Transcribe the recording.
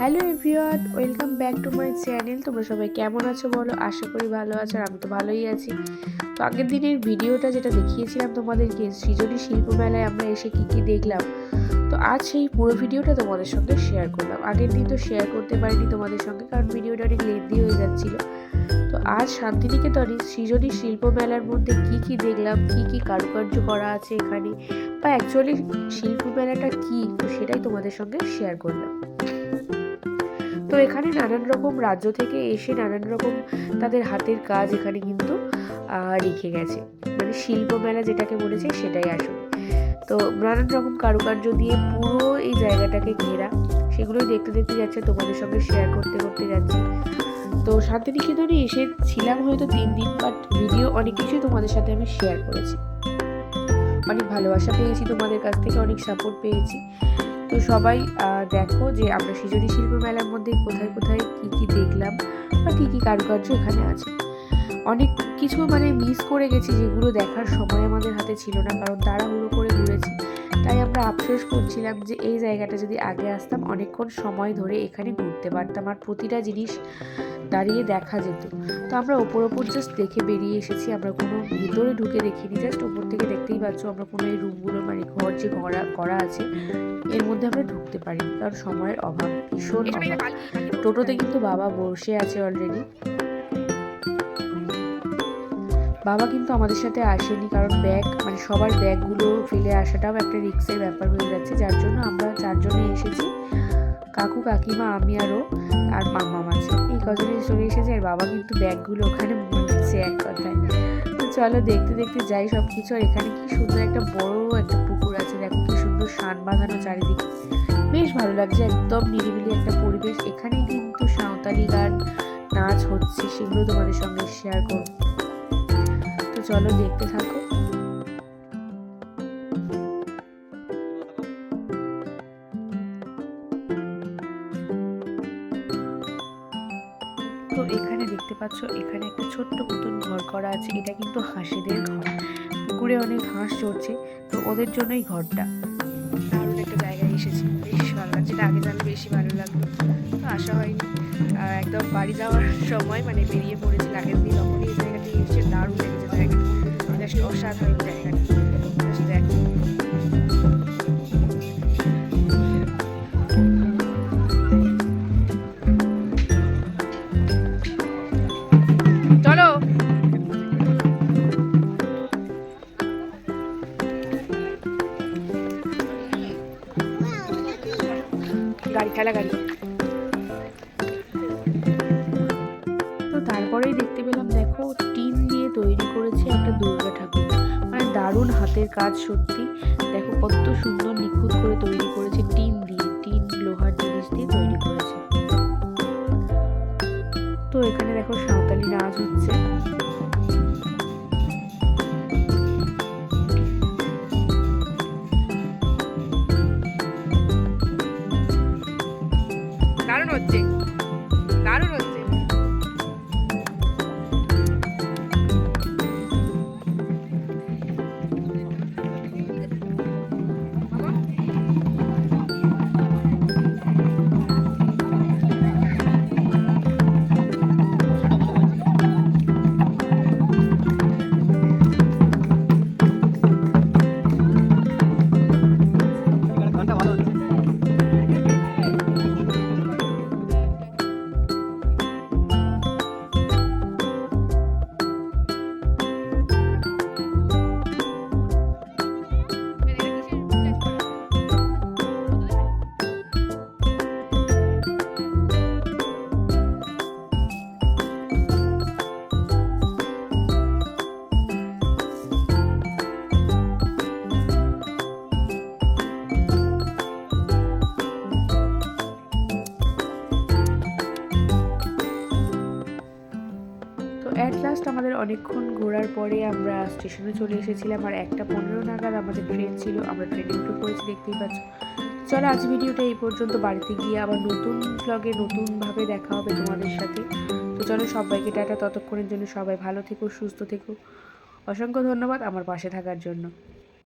Hello everyone, welcome back to my channel. তোমরা সবাই কেমন আছো বলো? আশা করি ভালো আছো আর আমি তো ভালোই আছি। তো আগের দিনের ভিডিওটা যেটা দেখিয়েছিলাম তোমাদেরকে, সৃজনী শিল্প মেলায় আমরা এসে কী কী দেখলাম, তো আজ সেই পুরো ভিডিওটা তোমাদের সঙ্গে শেয়ার করলাম। আগের দিন তো শেয়ার করতে পারিনি তোমাদের সঙ্গে, কারণ ভিডিওটা অনেক লেন্দি হয়ে যাচ্ছিল। তো আজ শান্তিনিকেতনে সৃজনী শিল্প মেলার মধ্যে কি কি দেখলাম, কি কি কারুকার্য করা আছে এখানে, বা অ্যাকচুয়ালি শিল্প মেলাটা কি, তো সেটাই তোমাদের সঙ্গে শেয়ার করলাম। তো এখানে নানান রকম রাজ্য থেকে এসে নানান রকম তাদের হাতের কাজ এখানে কিন্তু রেখে গেছে। মানে শিল্প মেলা যেটাকে বলেছে সেটাই আসলে। তো নানান রকম কারুকার্য দিয়ে পুরো এই জায়গাটাকে ঘেরা। সেগুলোই দেখতে দেখতে যাচ্ছে, তোমাদের সঙ্গে শেয়ার করতে করতে যাচ্ছে। তো শান্তিনিকেতনে এসেছিলাম হয়তো তিন দিন বাট ভিডিও অনেক কিছুই তোমাদের সাথে আমি শেয়ার করেছি। অনেক ভালোবাসা পেয়েছি তোমাদের কাছ থেকে, অনেক সাপোর্ট পেয়েছি। তো সবাই দেখো যে আমরা সৃজনী শিল্প মেলার মধ্যে কোথায় কোথায় কী কী দেখলাম বা কী কী কারুকার্য এখানে আছে। অনেক কিছু মানে মিস করে গেছি যেগুলো দেখার সময় আমাদের হাতে ছিল না, কারণ তাড়াহুড়ো করে ঘুরেছি তাই আমরা আফসোস করছিলাম যে এই জায়গাটা যদি আগে আসতাম অনেকক্ষণ সময় ধরে এখানে ঘুরতে পারতাম আর প্রতিটা জিনিস দাঁড়িয়ে দেখা যেত। তো আমরা ওপর ওপর জাস্ট দেখে বেরিয়ে এসেছি আমরা কোনো ভিতরে ঢুকে দেখিনি জাস্ট ওপর থেকে দেখতেই পাচ্ছ আমরা কোনো এই রুমগুলো মানে ঘর যে করা করা আছে এর মধ্যে আমরা ঢুকতে পারি কারণ সময়ের অভাব ভীষণ অভাব। টোটোতে কিন্তু বাবা বসে আছে অলরেডি বাবা কিন্তু আমাদের সাথে আসেনি কারণ ব্যাগ মানে সবার ব্যাগগুলো ফেলে আসাটাও একটা রিক্সের ব্যাপার হয়ে যাচ্ছে। যার জন্য আমরা চারজনে এসেছি। কাকু, কাকিমা, আমি আরও আর মামা মাঝে এই কজনে চলে এসেছে আর বাবা কিন্তু ব্যাগগুলো ওখানে মুছছে এক কথায়। তো চলো দেখতে দেখতে যাই সব কিছু আর এখানে কি সুন্দর একটা বড় একটা পুকুর আছে। দেখো কি সুন্দর শান বাঁধানো চারিদিকে। বেশ ভালো লাগছে। একদম নিরিবিলি একটা পরিবেশ। এখানে কিন্তু সাঁওতালি গান, নাচ হচ্ছে। সেগুলো তোমাদের সঙ্গে শেয়ার করব। চলো দেখতে থাকো। তো এখানে দেখতে পাচ্ছ, এখানে একটা ছোট্ট মতন ঘর করা আছে। এটা কিন্তু হাঁসেদের ঘর। পুকুরে অনেক হাঁস চড়ছে। তো ওদের জন্যই ঘরটা। দারুণ একটা জায়গায় এসেছি। বেশ ভালো লাগছে। এটা আগে জানলে বেশি ভালো লাগল তো আসা হয়নি। একদম বাড়ি যাওয়ার সময় মানে বেরিয়ে পড়েছি আগের দিন। অসাধারণ জায়গাটা দেখো। চলো। গাড়ি, খেলা গাড়ি। তো তারপরেই দেখতে পেলাম, দেখো, টিন দিয়ে তৈরি করেছে একটা দুর্গা ঠাকুর দারুণ হাতের কাজ, সত্যি। দেখো, কত সুন্দর নিখুঁত করে তৈরি করেছে, টিন দিয়ে, টিন, লোহার জিনিস দিয়ে তৈরি করেছে। তো এখানে দেখো সাঁওতালি নাচ হচ্ছে। দারুণ হচ্ছে। অনেকক্ষণ ঘোরার পরে আমরা স্টেশনে চলে এসেছিলাম আর একটা পনেরো নাগাদ আমাদের ট্রেন ছিল। আমরা ট্রেনে উঠে পড়েছি, দেখতেই পাচ্ছ। চলো আজ ভিডিওটা এই পর্যন্ত। বাড়িতে গিয়ে আবার নতুন ব্লগে নতুনভাবে দেখা হবে তোমাদের সাথে। তো চলো সবাইকে টাটা। ততক্ষণের জন্য সবাই ভালো থেকো, সুস্থ থেকো। অসংখ্য ধন্যবাদ আমার পাশে থাকার জন্য।